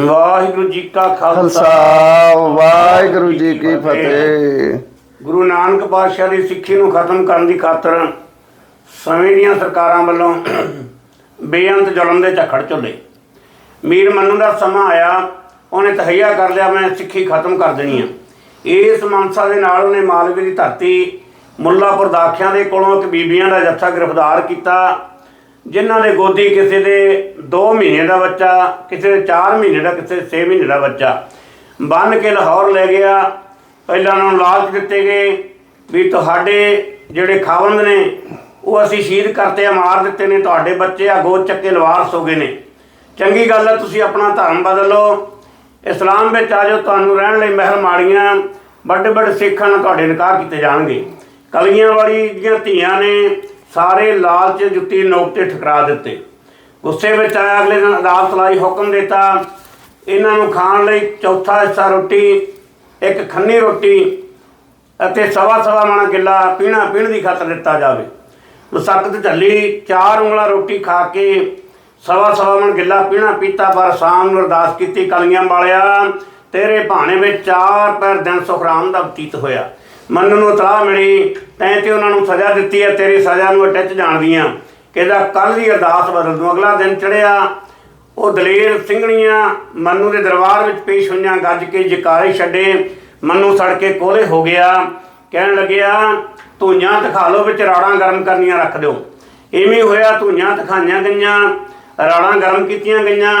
ਵਾਹਿਗੁਰੂ ਜੀ ਕਾ ਖਾਲਸਾ। ਵਾਹਿਗੁਰੂ ਜੀ ਕੀ ਫਤਿਹ। ਗੁਰੂ ਨਾਨਕ ਪਾਤਸ਼ਾਹ ਦੀ ਸਿੱਖੀ ਨੂੰ ਖਤਮ ਕਰਨ ਦੀ ਖਾਤਰ ਸਮੇਂ ਦੀਆਂ ਸਰਕਾਰਾਂ ਵੱਲੋਂ ਬੇਅੰਤ ਜ਼ੁਲਮ ਦੇ ਝੱਖੜ ਝੁੱਲੇ। ਮੀਰ ਮੰਨੂ ਦਾ ਸਮਾਂ ਆਇਆ ਉਹਨੇ ਤਹਈਆ ਕਰ ਲਿਆ ਮੈਂ ਸਿੱਖੀ ਖਤਮ ਕਰ ਦੇਣੀ ਆ। ਇਸ ਮਨਸਾ ਦੇ ਨਾਲ ਉਹਨੇ ਮਾਲਵੇ ਦੀ ਧਰਤੀ ਮੁੱਲਾਪੁਰ ਦਾਖਿਆਂ ਦੇ ਕੋਲੋਂ ਇੱਕ ਬੀਬੀਆਂ ਦਾ ਜੱਥਾ ਗ੍ਰਿਫਤਾਰ ਕੀਤਾ। ਜਿਨ੍ਹਾਂ ਦੇ ਗੋਦੀ ਕਿਸੇ ਦੇ 2 ਮਹੀਨੇ ਦਾ ਬੱਚਾ, ਕਿਸੇ ਦੇ 4 ਮਹੀਨੇ ਦਾ, ਕਿਸੇ ਦੇ 6 ਮਹੀਨੇ ਦਾ ਬੱਚਾ। ਬੰਨ ਕੇ ਲਾਹੌਰ ਲੈ ਗਿਆ। ਪਹਿਲਾਂ ਉਹਨਾਂ ਨੂੰ ਲਾਲਚ ਦਿੱਤੇ ਗਏ ਵੀ ਤੁਹਾਡੇ ਜਿਹੜੇ ਖਾਵੰਦ ਨੇ, ਉਹ ਅਸੀਂ ਸ਼ਹੀਦ ਕਰਤੇ ਆ, ਮਾਰ ਦਿੱਤੇ ਨੇ, ਤੁਹਾਡੇ ਬੱਚੇ ਆ, ਗੋਦ ਚੱਕੇ ਲਵਾਰਸ ਹੋ ਗਏ ਨੇ। ਚੰਗੀ ਗੱਲ ਹੈ ਤੁਸੀਂ ਆਪਣਾ ਧਰਮ ਬਦਲੋ। ਇਸਲਾਮ ਵਿੱਚ ਆ ਜਾਓ, ਤੁਹਾਨੂੰ ਰਹਿਣ ਲਈ ਮਹਿਲ ਮਾੜੀਆਂ ਵੱਡੇ ਵੱਡੇ ਸਿੱਖਾਂ ਨਾਲ ਤੁਹਾਡੇ ਨਿਕਾਹ ਕੀਤੇ ਜਾਣਗੇ। ਕਲਗੀਆਂ ਵਾਲੀ ਦੀਆਂ ਧੀਆਂ ਨੇ ਸਾਰੇ ਲਾਲਚ ਜੁੱਤੀ ਨੋਕ ਤੇ ਠਕਰਾ ਦਿੱਤੇ। ਗੁੱਸੇ ਵਿੱਚ ਆਇਆ, ਅਗਲੇ ਦਿਨ ਅਦਾਲਤ ਲਈ ਹੁਕਮ ਦਿੱਤਾ, ਇਹਨਾਂ ਨੂੰ ਖਾਣ ਲਈ ਚੌਥਾ ਹਿੱਸਾ ਰੋਟੀ, ਇੱਕ ਖੰਨੀ ਰੋਟੀ ਅਤੇ ਸਵਾ ਸਵਾ ਮਣਾ ਗਿੱਲਾ ਪੀਣਾ ਪੀਣ ਦੀ ਖਾਤਰ ਦਿੱਤਾ ਜਾਵੇ। ਮੁਸਕਤ ਝੱਲੀ ਚਾਰ ਉਂਗਲਾ ਰੋਟੀ ਖਾ ਕੇ ਸਵਾ ਸਵਾ ਮਣ ਗਿੱਲਾ ਪੀਣਾ ਪੀਤਾ, ਪਰ ਸ਼ਾਮ ਨੂੰ ਅਰਦਾਸ ਕੀਤੀ, ਕਲੀਆਂ ਵਾਲਿਆ, ਤੇਰੇ ਭਾਣੇ ਵਿੱਚ ਚਾਰ ਪੈਰ ਦਿਨ ਸੁਖਰਾਮ ਦਾ ਬਤੀਤ ਹੋਇਆ। ਮਨ ਨੂੰ ਇਤਲਾਹ ਮਿਲੀ, ਤੈਂ ਤੇ ਉਹਨਾਂ ਨੂੰ ਸਜ਼ਾ ਦਿੱਤੀ ਹੈ, ਤੇਰੀ ਸਜ਼ਾ ਨੂੰ ਅਟੈਚ ਜਾਣਦੀਆਂ। ਕਿਹਦਾ ਕੱਲ ਦੀ ਅਰਦਾਸ ਬਦਲ ਦੂੰ, ਅਗਲਾ ਦਿਨ ਚੜਿਆ ਉਹ ਦਲੇਰ ਸਿੰਘਣੀਆਂ ਮੰਨੂ ਦੇ ਦਰਬਾਰ ਵਿੱਚ ਪੇਸ਼ ਹੋਈਆਂ, ਗੱਜ ਕੇ ਜਕਾਰੇ ਛੱਡੇ, ਮੰਨੂ ਸੜ ਕੇ ਕੋਲੇ ਹੋ ਗਿਆ। ਕਹਿਣ ਲੱਗਿਆ ਧੂਆਂ ਦਿਖਾ ਲਓ ਵਿੱਚ, ਰਾੜਾਂ ਗਰਮ ਕਰਨੀਆਂ ਰੱਖ ਦਿਓ। ਇਵੇਂ ਹੋਇਆ ਧੂਆਂ ਦਿਖਾਈਆਂ ਗਈਆਂ, ਰਾੜਾਂ ਗਰਮ ਕੀਤੀਆਂ ਗਈਆਂ।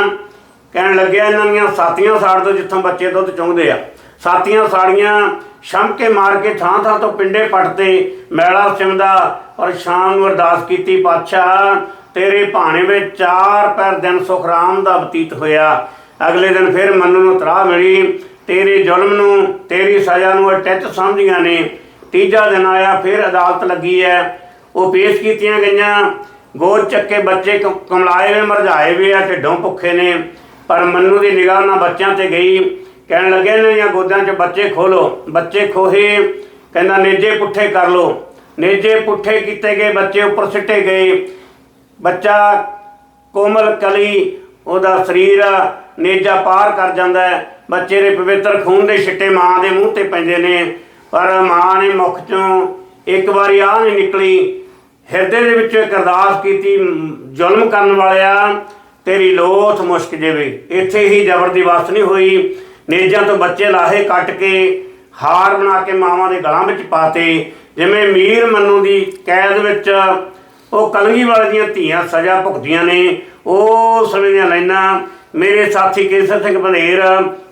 ਕਹਿਣ ਲੱਗਿਆ, ਇਹਨਾਂ ਦੀਆਂ ਸਾਥੀਆਂ ਸਾੜ ਦੋ ਜਿੱਥੋਂ ਬੱਚੇ ਦੁੱਧ ਚੁੰਗਦੇ ਆ। ਸਾਥੀਆਂ ਸਾੜੀਆਂ ਛੰਮ ਕੇ ਮਾਰ ਕੇ ਥਾਂ ਥਾਂ ਤੋਂ ਪਿੰਡੇ ਪੱਟਦੇ, ਮੈਲਾ ਸਿਮਦਾ ਔਰ ਸ਼ਾਮ ਨੂੰ ਅਰਦਾਸ ਕੀਤੀ, ਪਾਤਸ਼ਾਹ, ਤੇਰੇ ਭਾਣੇ ਵਿੱਚ ਚਾਰ ਪੈਰ ਦਿਨ ਸੁਖਰਾਮ ਦਾ ਬਤੀਤ ਹੋਇਆ। ਅਗਲੇ ਦਿਨ ਫਿਰ ਮੰਨੂ ਨੂੰ ਤਰਾਹ ਮਿਲੀ, ਤੇਰੇ ਜ਼ੁਲਮ ਨੂੰ, ਤੇਰੀ ਸਜ਼ਾ ਨੂੰ ਅਟੈਚ ਸਮਝੀਆਂ ਨੇ। ਤੀਜਾ ਦਿਨ ਆਇਆ, ਫਿਰ ਅਦਾਲਤ ਲੱਗੀ ਹੈ ਉਹ ਪੇਸ਼ ਕੀਤੀਆਂ ਗਈਆਂ। ਗੋਦ ਚੱਕੇ ਬੱਚੇ ਕ- ਕਮਲਾਏ ਵੇ ਮਰਝਾਏ ਵੇ ਆ ਢਿੱਡੋਂ ਭੁੱਖੇ ਨੇ। ਪਰ ਮੰਨੂ ਦੀ ਨਿਗਾਹ ਨਾਲ ਬੱਚਿਆਂ ਤੇ ਗਈ। ਕਹਿਣ ਲੱਗੇ ਇਹਨਾਂ ਦੀਆਂ ਗੋਦਾਂ 'ਚ ਬੱਚੇ ਖੋਲੋ। ਬੱਚੇ ਖੋਹੇ, ਕਹਿੰਦਾ, ਨੇਜੇ ਪੁੱਠੇ ਕਰ ਲੋ ਨੇਜੇ ਪੁੱਠੇ ਕੀਤੇ ਗਏ, ਬੱਚੇ ਉੱਪਰ ਸਿੱਟੇ ਗਏ। ਬੱਚਾ ਕੋਮਲ ਕਲੀ, ਉਹਦਾ ਸਰੀਰ ਨੇਜਾ ਪਾਰ ਕਰ ਜਾਂਦਾ ਹੈ। ਬੱਚੇ ਦੇ ਪਵਿੱਤਰ ਖੂਨ ਦੇ ਛਿੱਟੇ ਮਾਂ ਦੇ ਮੂੰਹ ਤੇ ਪੈਂਦੇ ਨੇ। ਪਰ ਮਾਂ ਨੇ ਮੁਖ ਚੋਂ ਇੱਕ ਵਾਰੀ ਆਹ ਨਹੀਂ ਨਿਕਲੀ। ਹਿਰਦੇ ਦੇ ਵਿੱਚੋਂ ਇੱਕ ਅਰਦਾਸ ਕੀਤੀ, ਜ਼ੁਲਮ ਕਰਨ ਵਾਲਿਆ, ਤੇਰੀ ਲੋਥ ਮੁਸ਼ਕ ਜਾਵੇ। ਇੱਥੇ ਹੀ ਜ਼ਬਰ ਦੀ ਵਸ ਨਹੀਂ ਹੋਈ। ਨੇਜਾਂ ਤੋਂ ਬੱਚੇ ਲਾਹੇ ਕੱਟ ਕੇ ਹਾਰ ਬਣਾ ਕੇ ਮਾਵਾਂ ਦੇ ਗਲਾਂ ਵਿੱਚ ਪਾਤੇ। ਜਿਵੇਂ ਮੀਰ ਮੰਨੂ ਦੀ ਕੈਦ ਵਿੱਚ ਉਹ ਕਲਗੀ ਵਾਲੇ ਦੀਆਂ ਧੀਆਂ ਸਜ਼ਾ ਭੁਗਤੀਆਂ ਨੇ। ਉਹ ਸਮੇਂ ਦੀਆਂ ਲਾਈਨਾਂ, ਮੇਰੇ ਸਾਥੀ ਕੇਸਰ ਸਿੰਘ ਬਨੇਰ,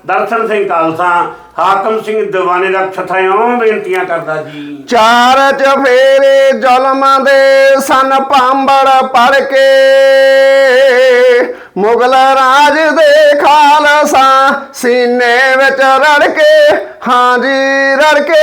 ਦਰਸ਼ਨ ਸਿੰਘ ਕਾਲਸਾ, ਹਾਕਮ ਸਿੰਘ ਦੀਵਾਨੇ ਦਾ ਛਥਾਇਓਂ ਬੇਨਤੀਆਂ ਕਰਦਾ ਜੀ। ਚਾਰ ਚਫੇਰੇ ਜ਼ੁਲਮਾਂ ਦੇ ਸਨ ਪਾਂਬੜ ਪੜ ਕੇ। ਮੁਗਲ ਰਾਜ ਦੇ ਖਾਲਸਾ ਸੀਨੇ ਵਿੱਚ ਰੜ ਕੇ ਹਾਂਜੀ ਰੜ ਕੇ।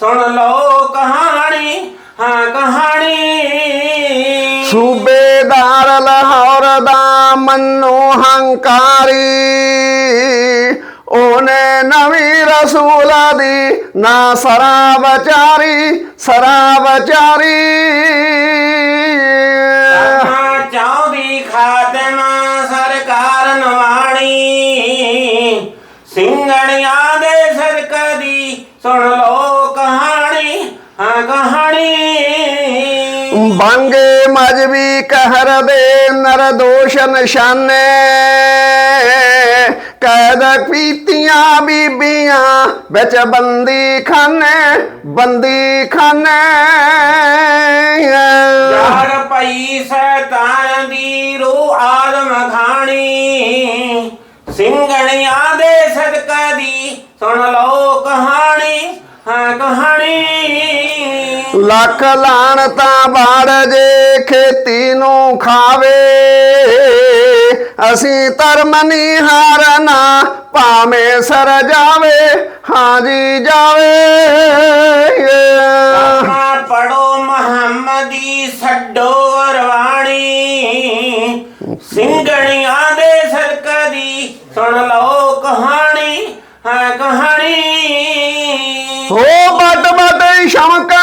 ਸੁਣ ਲਓ ਕਹਾਣੀ, ਹਾਂ, ਕਹਾਣੀ। ਸੂਬੇਦਾਰ ਲਾਹੌਰ ਦਾ ਮੰਨੂ ਹੰਕਾਰੀ। ਉਹਨੇ ਨਵੀਂ ਰਸੂਲ ਦੀ ਨਾ ਸਰਾਬਚਾਰੀ ਸਰਾਬਚਾਰੀ ਕਰਨਾ ਮਜਬੀ ਕਹਿਰ ਦੇ ਨਰਦੋਸ਼ ਨਿਸ਼ਾਨੇ। ਕੈਦ ਪੀਤੀਆਂ ਬੀਬੀਆਂ ਵਿੱਚ ਬੰਦੀ ਖਾਨੇ ਬੰਦੀ ਖਾਨੇ ਯਾਰ ਪਈ ਸੈਤਾਨ ਦੀ ਰੂਹ ਆਦਮ ਖਾਣੀ। ਸਿੰਘਣੀਆਂ ਦੇ ਸਦਕਾ ਦੀ ਸੁਣ ਲੱਖ ਲਾਣਤਾ ਬਾੜ ਜੇ ਖੇਤੀ ਨੂੰ ਖਾਵੇ। ਅਸੀਂ ਧਰਮ ਨਹੀਂ ਹਾਰਨਾ ਭਾਵੇਂ ਸਰ ਜਾਵੇ ਹਾਂਜੀ ਜਾਵੇ। ਆਪਣਾ ਪੜੋ ਮੁਹੰਮਦੀ ਛੱਡੋ ਵਰਵਾਣੀ ਸਿੰਘਣੀਆਂ ਦੇ ਸਦਕਾ ਦੀ ਸੁਣ ਲਓ ਕਹਾਣੀ ਹਾਂ ਕਹਾਣੀ। ਸ਼ਮਕਾ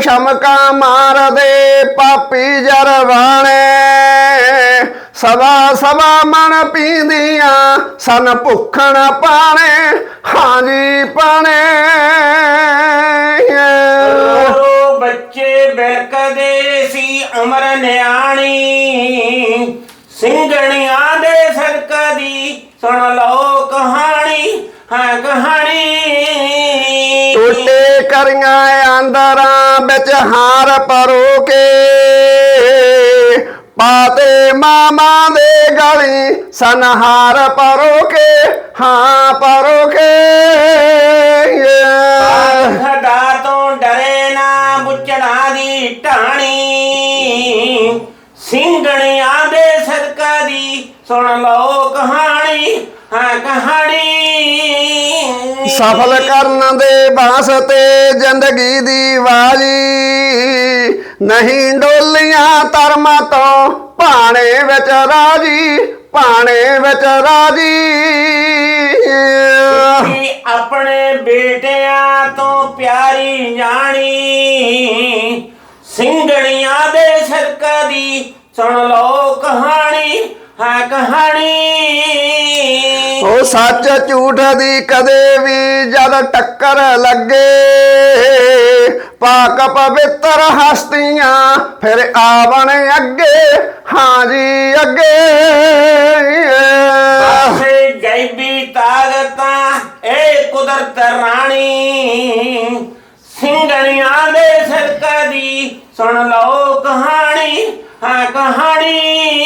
ਸ਼ਮਕਾ ਮਾਰਦੇ ਪਾਪੀ ਜਰਵਾਣੇ ਸਵਾ ਸਵਾ ਮਨ ਪੀਂਦੀਆਂ ਸਨ ਭੁੱਖਣ ਪਾਣੇ ਹਾਂਜੀ ਪਾਣੇ। ਕਰੀਆਂ ਅੰਦਰਾਂ ਵਿੱਚ ਹਾਰ ਪਰੋ ਕੇ। ਪਾਤੇ ਮਾਮਾ ਦੇ ਗਲੀ ਸਨਹਾਰ ਪਰੋ ਕੇ, ਹਾਂ ਪਰੋ ਕੇ। ਖਦਾ ਤੋਂ ਡਰੇ ਨਾ ਬੁੱਚੜਾ ਦੀ ਢਾਣੀ। ਸਿੰਘਣੀਆਂ ਦੇ ਸਦਕਾ ਦੀ ਸੁਣ ਲਓ ਕਹਾਣੀ, ਹਾਂ ਕਹਾਣੀ ਸਫਲ ਕਰਨ ਦੇ ਵਾਸਤੇ ਜ਼ਿੰਦਗੀ ਦੀ ਵਾਜੀ ਨਹੀਂ ਡੋਲੀਆਂ ਧਰਮ ਤੋਂ ਭਾਣੇ ਵਿੱਚ ਰਾਜੀ, ਭਾਣੇ ਵਿੱਚ ਰਾਜੀ। ਕਿ ਆਪਣੇ ਬੇਟਿਆਂ ਤੋਂ ਪਿਆਰੀ ਜਾਣੀ, ਸਿੰਘਣੀਆਂ ਦੇ ਸਦਕਾ ਦੀ ਸੁਣ ਲਓ ਕਹਾਣੀ। ਹਾਂ ਕਹਾਣੀ। ਉਹ ਸੱਚ ਝੂਠ ਦੀ ਕਦੇ ਵੀ ਜਦ ਟੱਕਰ ਲੱਗੇ ਪਾਕ ਪਵਿੱਤਰ ਹਸਤੀਆਂ ਫਿਰ ਆਵਣ ਅੱਗੇ ਹਾਂਜੀ ਅੱਗੇ। ਪਾਸੇ ਗੈਬੀ ਤਾਕਤਾਂ ਇਹ ਕੁਦਰਤ ਰਾਣੀ। ਸਿੰਘਣੀਆਂ ਦੇ ਸਦਕਾ ਦੀ ਸੁਣ ਲਓ ਕਹਾਣੀ ਹਾਂ ਕਹਾਣੀ।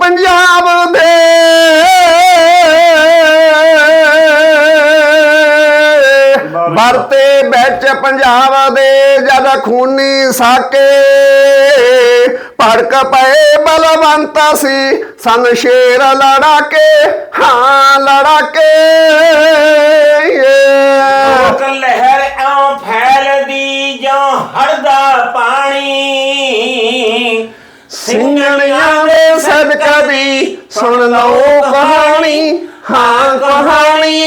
ਪੰਜਾਬ ਦੇ। ਵਰਤੇ ਵਿੱਚ ਪੰਜਾਬ ਦੇ ਜਦ ਖੂਨੀ ਸਾਕੇ, ਭੜਕ ਪਏ ਬਲਵੰਤ ਸੀ। ਸਨ ਸ਼ੇਰ ਲੜਾ ਕੇ ਹਾਂ ਲੜਾ ਕੇ ਦੇ ਸਦਕਾ ਦੀ ਸੁਣ ਲਓ ਕਹਾਣੀ ਹਾਂ ਕਹਾਣੀ।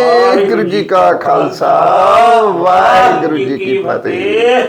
ਵਾਹਿਗੁਰੂ ਜੀ ਕਾ ਖਾਲਸਾ ਵਾਹਿਗੁਰੂ ਜੀ ਕੀ ਫਤਿਹ।